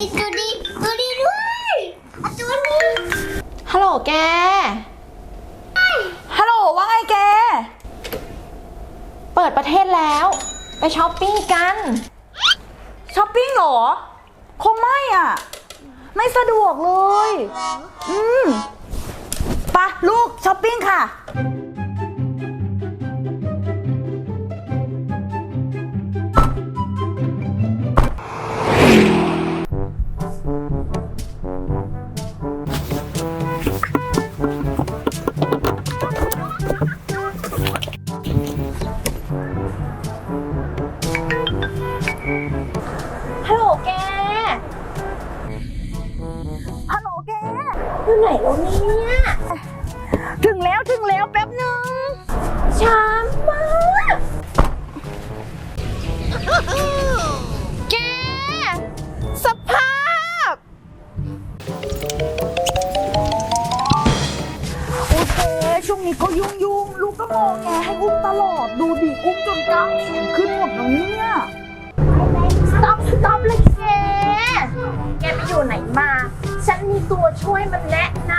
ตัวนี้ตัวนี้ด้วยเอาตัวนี้ฮัลโหลแก ฮัลโหลว่าไงแก เปิดประเทศแล้ว ไปช้อปปิ้งกัน ช้อปปิ้งเหรอ คงไม่อะ ไม่สะดวกเลย อืมไปะลูกช้อปปิ้งค่ะ ฮัลโหลแก ฮัลโหลแก อยู่ไหนแล้วเนี่ย ถึงแล้วถึงแล้วแป๊บหนึ่งช้ามาก นี้ก็ยุ่งยุ่งๆลูกก็มองแงให้อุ้มตลอด ดูดิอุ้มจนกล้ามแขนขึ้นหมดแล้วเนี่ย stop stop เลยแกแกไปอยู่ไหนมา ฉันมีตัวช่วยมันแนะน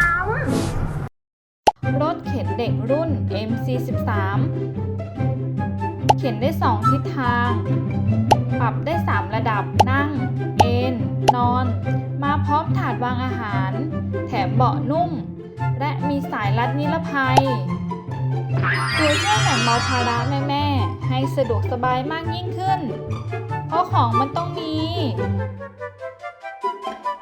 ำรถเข็นเด็กรุ่น MC13 เข็นได้ 2 ทิศทาง ปรับได้ 3 ระดับนั่ง เอน นอน มาพร้อมถาดวางอาหาร แถมเบาะนุ่ม และมีสายรัดนิรภัย ตัวช่วยแบ่งเบาภาระแม่ๆให้สะดวกสบายมากยิ่งขึ้น เพราะของมันต้องมี